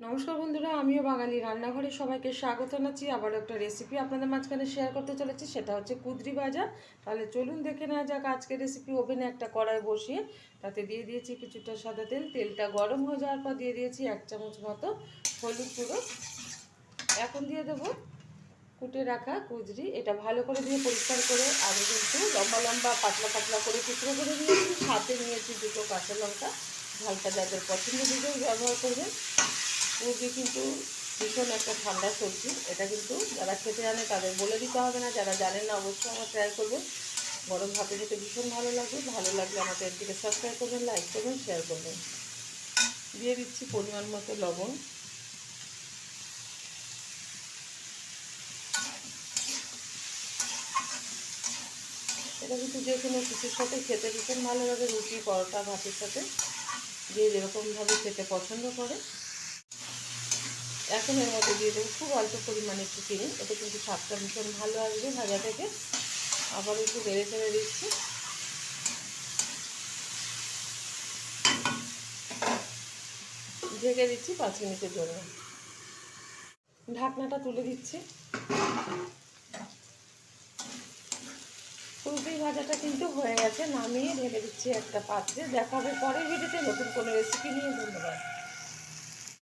নমস্কার বন্ধুরা, আমিও বাঙালি। রান্নাঘরে সবাইকে স্বাগত জানাচ্ছি। আবার একটা রেসিপি আপনাদের মাঝখানে শেয়ার করতে চলেছি, সেটা হচ্ছে কুদরি ভাজা। তাহলে চলুন দেখে নেওয়া যাক আজকের রেসিপি ওভেনে একটা কড়াই বসিয়ে তাতে দিয়ে দিয়েছি কিছুটা সাদা তেল। তেলটা গরম হয়ে যাওয়ার পর দিয়ে দিয়েছি এক চামচ মতো হলুদ গুঁড়ো। এখন দিয়ে দেবো কুটে রাখা কুদরি। এটা ভালো করে দিয়ে পরিষ্কার করে আমি কিন্তু লম্বা লম্বা পাতলা পাতলা করে টুকরো করে নিয়েছি। সাথে নিয়েছি দুটো কাঁচা লঙ্কা। ঝালটা যাদের পছন্দ দুটোই ব্যবহার করবেন। মুরগি কিন্তু ভীষণ একটা ঠান্ডা সবজি। এটা কিন্তু যারা খেতে জানে তাদের বলে দিতে হবে না। যারা জানেন না অবশ্যই আমার ট্রাই করবেন। গরম ভাতে খেতে ভীষণ ভালো লাগবে ভালো লাগলে আমার চ্যানেলটিকে সাবস্ক্রাইব করবেন লাইক করবেন শেয়ার করবেন। দিয়ে দিচ্ছি পরিমাণ মতো লবণ। এটা কিন্তু যে কোনো কিছুর সাথে খেতে ভীষণ ভালো লাগে। রুটি, পরোটা, ভাতের সাথে। যে যেরকমভাবে খেতে পছন্দ করে। এখন এর মধ্যে দিয়ে দেবো। খুব অল্প পরিমাণে একটু চিনি এতে কিন্তু স্বাদটা ভীষণ ভালো আসবে ভাজা থেকে। আবার একটু বেড়ে চেড়ে দিচ্ছি। ঢেকে দিচ্ছি পাঁচ মিনিটের জন্য। ঢাকনাটা তুলে দিচ্ছি। ফুলকপি ভাজাটা কিন্তু হয়ে গেছে, নামিয়ে ঢেলে দিচ্ছি একটা পাত্রে। দেখা হবে পরের ভিডিওতে নতুন কোনো রেসিপি নিয়ে। ধন্যবাদ।